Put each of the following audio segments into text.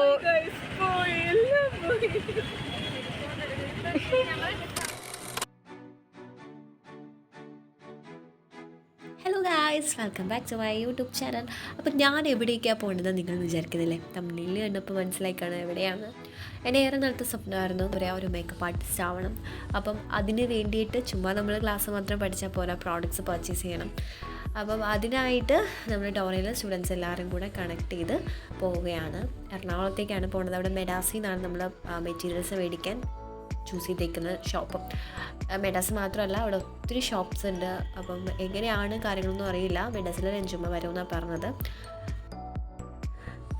Hello guys welcome back to my YouTube channel അപ്പം ഞാൻ എവിടേക്കാണ് പോകേണ്ടത് നിങ്ങൾ വിചാരിക്കുന്നില്ലേ? തമിഴിൽ കണ്ടപ്പോൾ മനസ്സിലാക്കാണ് എവിടെയാണ്? എന്റെ ഏറെ നാളത്തെ സ്വപ്നമായിരുന്നു ഒരു ഒരു മേക്കപ്പ് ആർട്ടിസ്റ്റ് ആവണം. അപ്പം അതിന് വേണ്ടിയിട്ട് ചുമ്മാ നമ്മൾ ക്ലാസ് മാത്രം പഠിച്ചാൽ പോരാ പ്രോഡക്റ്റ്സ് പർച്ചേസ് ചെയ്യണം. അപ്പം അതിനായിട്ട് നമ്മൾ ഡോറയിൽ സ്റ്റുഡൻസ് എല്ലാവരും കൂടെ കണക്ട് ചെയ്ത് പോവുകയാണ്. എറണാകുളത്തേക്കാണ് പോകുന്നത് അവിടെ മെഡാസിന്നാണ് നമ്മൾ മെറ്റീരിയൽസ് മേടിക്കാൻ ചൂസ് ചെയ്തേക്കുന്ന ഷോപ്പ് മെഡാസ് മാത്രമല്ല അവിടെ ഒത്തിരി ഷോപ്സ് ഉണ്ട്. അപ്പം എങ്ങനെയാണ് കാര്യങ്ങളൊന്നും അറിയില്ല. മെഡാസിലെ രഞ്ജുമ്മ വരുമെന്നാണ് പറഞ്ഞത്.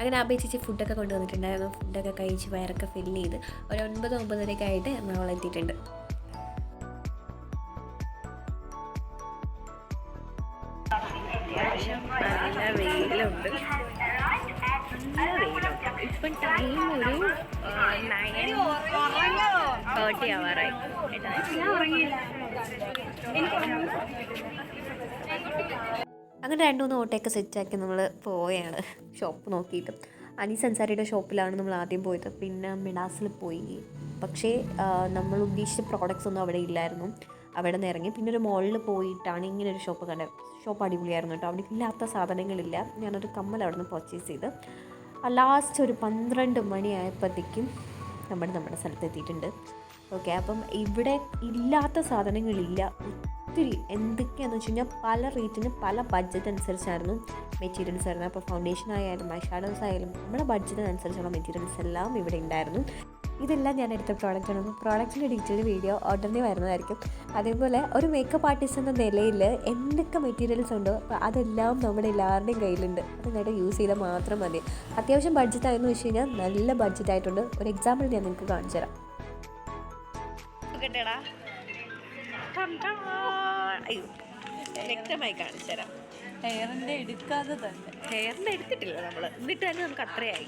അങ്ങനെ ആ ചേച്ചി ഫുഡൊക്കെ കൊണ്ടുവന്നിട്ടുണ്ടായിരുന്നു. ഫുഡൊക്കെ കഴിച്ച് വയറൊക്കെ ഫില്ല് ചെയ്ത് ഒരു ഒൻപത് ഒമ്പതരയൊക്കെ ആയിട്ട് എറണാകുളം എത്തിയിട്ടുണ്ട്. നല്ല വെയിലുണ്ട് നല്ല വെയിലുണ്ട് ഇപ്പം ടൈം ഒരു നയൻ തേർട്ടി ആവാറായി അങ്ങനെ രണ്ട് മൂന്ന് ഓട്ടയൊക്കെ സെറ്റാക്കി നമ്മൾ പോയാണ്. ഷോപ്പ് നോക്കിയിട്ട്. അനി സൻസാരിയുടെ ഷോപ്പിലാണ് നമ്മൾ ആദ്യം പോയത്. പിന്നെ മിഡാസിൽ പോയി. പക്ഷേ നമ്മൾ ഉദ്ദേശിച്ച പ്രോഡക്റ്റ്സ് ഒന്നും അവിടെ ഇല്ലായിരുന്നു. അവിടെ നിന്ന് ഇറങ്ങി. പിന്നെ ഒരു മോളിൽ പോയിട്ടാണ് ഇങ്ങനെ ഒരു ഷോപ്പ് കണ്ടത്. ഷോപ്പ് അടിപൊളിയായിരുന്നു കേട്ടോ. അവിടെ ഇല്ലാത്ത സാധനങ്ങളില്ല. ഞാനൊരു കമ്മൽ അവിടെ നിന്ന് പർച്ചേസ് ചെയ്ത് ലാസ്റ്റ് ഒരു പന്ത്രണ്ട് മണിയായപ്പോഴത്തേക്കും നമ്മൾ നമ്മുടെ സ്ഥലത്ത് എത്തിയിട്ടുണ്ട്. ഓക്കെ അപ്പം ഇവിടെ ഇല്ലാത്ത സാധനങ്ങളില്ല. ഒത്തിരി എന്തൊക്കെയാണെന്ന് വെച്ച് കഴിഞ്ഞാൽ പല റേറ്റിന് പല ബഡ്ജറ്റ് അനുസരിച്ചായിരുന്നു മെറ്റീരിയൽസ് ആയിരുന്നു അപ്പോൾ ഫൗണ്ടേഷൻ ആയാലും ഐ ഷാഡോസ് ആയാലും നമ്മുടെ ബഡ്ജറ്റിനനുസരിച്ചുള്ള മെറ്റീരിയൽസ് എല്ലാം ഇവിടെ ഉണ്ടായിരുന്നു. ഇതെല്ലാം ഞാൻ എടുത്ത പ്രോഡക്റ്റാണ് അപ്പോൾ പ്രോഡക്റ്റിന്റെ ഡീറ്റെയിൽ വീഡിയോ ഉടനെ വരുന്നതായിരിക്കും. അതേപോലെ ഒരു മേക്കപ്പ് ആർട്ടിസ്റ്റ് എന്ന നിലയിൽ എന്തൊക്കെ മെറ്റീരിയൽസ് ഉണ്ടോ അപ്പോൾ അതെല്ലാം നമ്മുടെ എല്ലാവരുടെയും കയ്യിലുണ്ട്. അത് നേരെ യൂസ് ചെയ്താൽ മാത്രം മതി. അത്യാവശ്യം ബഡ്ജറ്റായെന്ന് വെച്ച് കഴിഞ്ഞാൽ നല്ല ബഡ്ജറ്റ് ആയിട്ടുണ്ട്. ഒരു എക്സാമ്പിൾ ഞാൻ നിങ്ങൾക്ക് കാണിച്ചു തരാം. അയ്യോ വ്യക്തമായി കാണിച്ചു തരാം. ഹെയറിന്റെ എടുക്കാതെ തന്നെ. ഹെയറിന്റെ എടുത്തിട്ടില്ല നമ്മൾ എന്നിട്ട് തന്നെ നമുക്ക് അത്രയായി.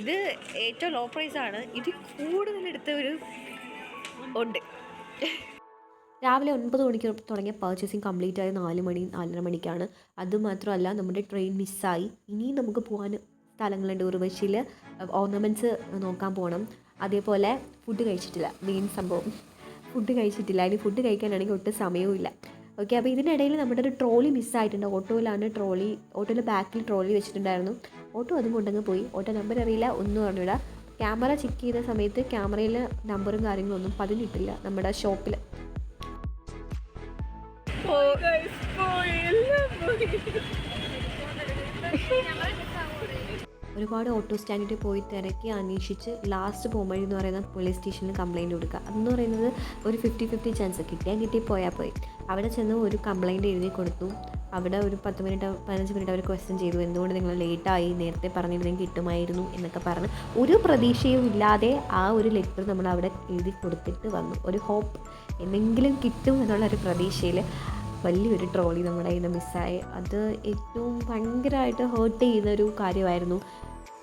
ഇത് ഏറ്റവും ലോ പ്രൈസ് ആണ്. ഇത് കൂടുതൽ എടുത്തവർ ഉണ്ട്. രാവിലെ ഒൻപത് മണിക്ക് തുടങ്ങിയ പർച്ചേസിങ് കംപ്ലീറ്റ് ആയ നാല് മണി നാലര മണിക്കാണ്. അതുമാത്രമല്ല നമ്മുടെ ട്രെയിൻ മിസ്സായി ഇനിയും നമുക്ക് പോകാൻ സ്ഥലങ്ങളുണ്ട്. ഉർവശിയിൽ ഓർണമെന്റ്സ് നോക്കാൻ പോകണം അതേപോലെ ഫുഡ് കഴിച്ചിട്ടില്ല. മെയിൻ സംഭവം. ഫുഡ് കഴിച്ചിട്ടില്ല. ഇനി ഫുഡ് കഴിക്കാനാണെങ്കിൽ ഒട്ടും സമയവും ഇല്ല. ഓക്കെ അപ്പോൾ ഇതിനിടയിൽ നമ്മുടെ ഒരു ട്രോളി മിസ്സായിട്ടുണ്ട് ഓട്ടോയിലാണ് ട്രോളി ഓട്ടോയിൽ ബാക്കിൽ ട്രോളി വെച്ചിട്ടുണ്ടായിരുന്നു. ഓട്ടോ അതും കൊണ്ടങ്ങ് പോയി. ഓട്ടോ നമ്പർ അറിയില്ല ഒന്നും അറിഞ്ഞൂടാ. ക്യാമറ ചെക്ക് ചെയ്ത സമയത്ത് ക്യാമറയിൽ നമ്പറും കാര്യങ്ങളൊന്നും പതിഞ്ഞിട്ടില്ല നമ്മുടെ ഷോപ്പിൽ ഒരുപാട് ഓട്ടോ സ്റ്റാൻഡിൽ പോയി തിരക്കി അന്വേഷിച്ച് ലാസ്റ്റ് പോകുമ്പോൾ എന്ന് പറയുന്ന പോലീസ് സ്റ്റേഷനിൽ കംപ്ലയിന്റ് കൊടുക്കുക. അതെന്ന് പറയുന്നത് ഒരു ഫിഫ്റ്റി ഫിഫ്റ്റി ചാൻസ് കിട്ടിയാൽ കിട്ടി പോയാൽ പോയി. അവിടെ ചെന്ന് ഒരു കംപ്ലയിന്റ് എഴുതി കൊടുത്തു. അവിടെ ഒരു പത്ത് മിനിറ്റ് പതിനഞ്ച് മിനിറ്റ് അവർ ക്വസ്റ്റ്യൻ ചെയ്തു. എന്തുകൊണ്ട് നിങ്ങൾ ലേറ്റായി നേരത്തെ പറഞ്ഞിരുന്നെങ്കിൽ കിട്ടുമായിരുന്നു എന്നൊക്കെ പറഞ്ഞ് ഒരു പ്രതീക്ഷയും ഇല്ലാതെ ആ ഒരു ലെറ്റർ നമ്മൾ അവിടെ എഴുതി കൊടുത്തിട്ട് വന്നു. ഒരു ഹോപ്പ് എന്തെങ്കിലും കിട്ടും എന്നുള്ള ഒരു പ്രതീക്ഷയിൽ വലിയൊരു ട്രോളി നമ്മുടെ കയ്യിൽ നിന്ന് മിസ്സായി അത് ഏറ്റവും ഭയങ്കരമായിട്ട് ഹേർട്ട് ഒരു കാര്യമായിരുന്നു.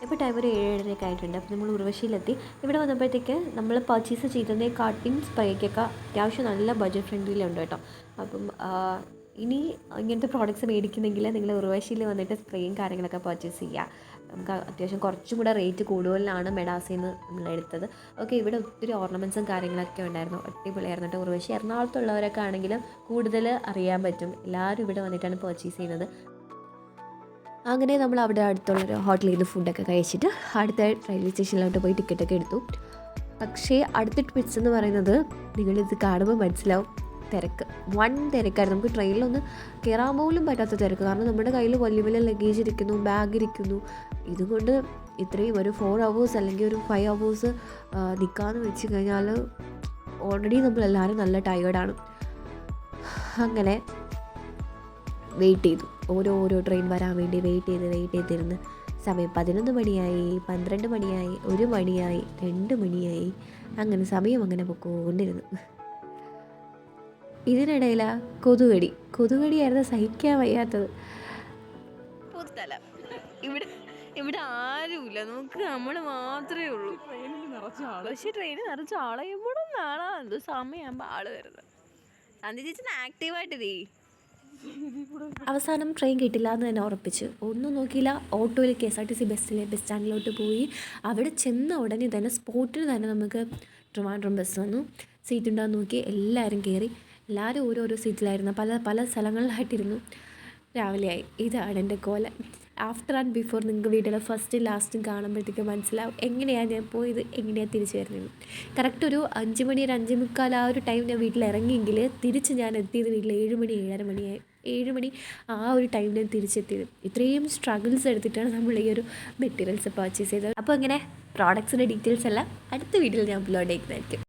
ഇപ്പോൾ ടൈം ഒരു ഏഴരയൊക്കെ ആയിട്ടുണ്ട്. അപ്പോൾ നമ്മൾ ഉർവശിയിലെത്തി. ഇവിടെ വന്നപ്പോഴത്തേക്ക് നമ്മൾ പർച്ചേസ് ചെയ്തതിനെക്കാട്ടിയും സ്പ്രേക്കൊക്കെ അത്യാവശ്യം നല്ല ബഡ്ജറ്റ് ഫ്രണ്ട്ലിയിലുണ്ട് കേട്ടോ. അപ്പം ഇനി ഇങ്ങനത്തെ പ്രോഡക്റ്റ്സ് മേടിക്കുന്നെങ്കിൽ നിങ്ങൾ ഉർവശിയിൽ വന്നിട്ട് സ്പ്രേയും കാര്യങ്ങളൊക്കെ പർച്ചേസ് ചെയ്യുക. നമുക്ക് അത്യാവശ്യം കുറച്ചും കൂടെ റേറ്റ് കൂടുതലാണ് മെഡാസിൽ നിന്ന് നമ്മൾ എടുത്തത്. ഓക്കെ ഇവിടെ ഒത്തിരി ഓർണമെന്റ്സും കാര്യങ്ങളൊക്കെ ഉണ്ടായിരുന്നു. അടിപൊളിയായിരുന്നു കേട്ടോ ഉർവശി എറണാകുളത്തുള്ളവരൊക്കെ ആണെങ്കിലും കൂടുതൽ അറിയാൻ പറ്റും. എല്ലാവരും ഇവിടെ വന്നിട്ടാണ് പർച്ചേസ് ചെയ്യുന്നത്. അങ്ങനെ നമ്മൾ അവിടെ അടുത്തുള്ളൊരു ഹോട്ടലിൽ നിന്ന് ഫുഡൊക്കെ കഴിച്ചിട്ട് അടുത്ത റെയിൽവേ സ്റ്റേഷനിലോട്ട് പോയി ടിക്കറ്റൊക്കെ എടുത്തു. പക്ഷേ അടുത്ത ട്വിറ്റ്സ് എന്ന് പറയുന്നത് നിങ്ങളിത് കാണുമ്പോൾ മനസ്സിലാവും. തിരക്ക്. വൺ തിരക്കായിരുന്നു. നമുക്ക് ട്രെയിനിലൊന്ന് കയറാൻ പോലും പറ്റാത്ത തിരക്ക്. കാരണം നമ്മുടെ കയ്യിൽ വലിയ വലിയ ലഗേജ് ഇരിക്കുന്നു ബാഗ് ഇരിക്കുന്നു. ഇതുകൊണ്ട് ഇത്രയും ഒരു ഫോർ അവേഴ്സ് അല്ലെങ്കിൽ ഒരു ഫൈവ് അവേഴ്സ് നിൽക്കാമെന്ന് വെച്ച് കഴിഞ്ഞാൽ ഓൾറെഡി നമ്മളെല്ലാവരും നല്ല ടയേർഡാണ് അങ്ങനെ വെയിറ്റ് ചെയ്തു. ഓരോ ഓരോ ട്രെയിൻ വരാൻ വേണ്ടി വെയിറ്റ് ചെയ്ത് വെയിറ്റ് ചെയ്തിരുന്ന്. സമയം പതിനൊന്ന് മണിയായി പന്ത്രണ്ട് മണിയായി ഒരു മണിയായി രണ്ട് മണിയായി. അങ്ങനെ സമയം അങ്ങനെ പൊക്കോണ്ടിരുന്നു. ഇതിനിടയിലാ കൊതുകടി. കൊതുകടിയായിരുന്നു സഹിക്കാൻ വയ്യാത്തത്. പുത്തല. ഇവിടെ ഇവിടെ ആരുമില്ല. നമുക്ക് നമ്മൾ മാത്രമേ ഉള്ളൂ. ട്രെയിനിൽ പക്ഷെ ട്രെയിൻ നിറച്ച് ആളെ ഇവിടെ നാളാ എന്ത് സമയമാകുമ്പോൾ ആൾ വരുന്നത്. അന്തി ചേച്ചി ആക്റ്റീവായിട്ട് തീ അവസാനം ട്രെയിൻ കിട്ടില്ല എന്ന് തന്നെ ഉറപ്പിച്ച്. ഒന്നും നോക്കിയില്ല. ഓട്ടോയിൽ K S R T C ബസ്സിലെ ബസ് സ്റ്റാൻഡിലോട്ട് പോയി. അവിടെ ചെന്ന ഉടനെ തന്നെ സ്പോട്ടിൽ തന്നെ നമുക്ക് ട്രിവാൻഡ്രം ബസ് വന്നു. സീറ്റ് ഉണ്ടാകുന്ന നോക്കി എല്ലാവരും കയറി എല്ലാവരും ഓരോരോ സീറ്റിലായിരുന്നു. പല പല സ്ഥലങ്ങളിലായിട്ടിരുന്നു. രാവിലെയായി. ഇതാണ് എന്റെ കോല. ആഫ്റ്റർ ആൻഡ് ബിഫോർ നിങ്ങൾക്ക് വീഡിയോയുടെ ഫസ്റ്റും ലാസ്റ്റും കാണുമ്പോഴത്തേക്ക് മനസ്സിലാവും. എങ്ങനെയാണ് ഞാൻ പോയത്? എങ്ങനെയാണ് തിരിച്ചു വരുന്നത്? കറക്റ്റ് ഒരു അഞ്ച് മണി ഒരു അഞ്ച് മുക്കാൽ ആ ഒരു ടൈം ഞാൻ വീട്ടിൽ ഇറങ്ങിയെങ്കിൽ തിരിച്ച് ഞാൻ എത്തിയത് വീട്ടിൽ ഏഴ് മണി ഏഴര മണിയായി ഏഴ് മണി ആ ഒരു ടൈം ഞാൻ തിരിച്ചെത്തിയത്. ഇത്രയും സ്ട്രഗിൾസ് എടുത്തിട്ടാണ് നമ്മൾ ഈ ഒരു മെറ്റീരിയൽസ് പർച്ചേസ് ചെയ്തത്. അപ്പോൾ ഇങ്ങനെ പ്രോഡക്ട്സിന്റെ ഡീറ്റെയിൽസ് എല്ലാം അടുത്ത വീഡിയോയിൽ ഞാൻ അപ്ലോഡ് ചെയ്യുന്നതായിരിക്കും.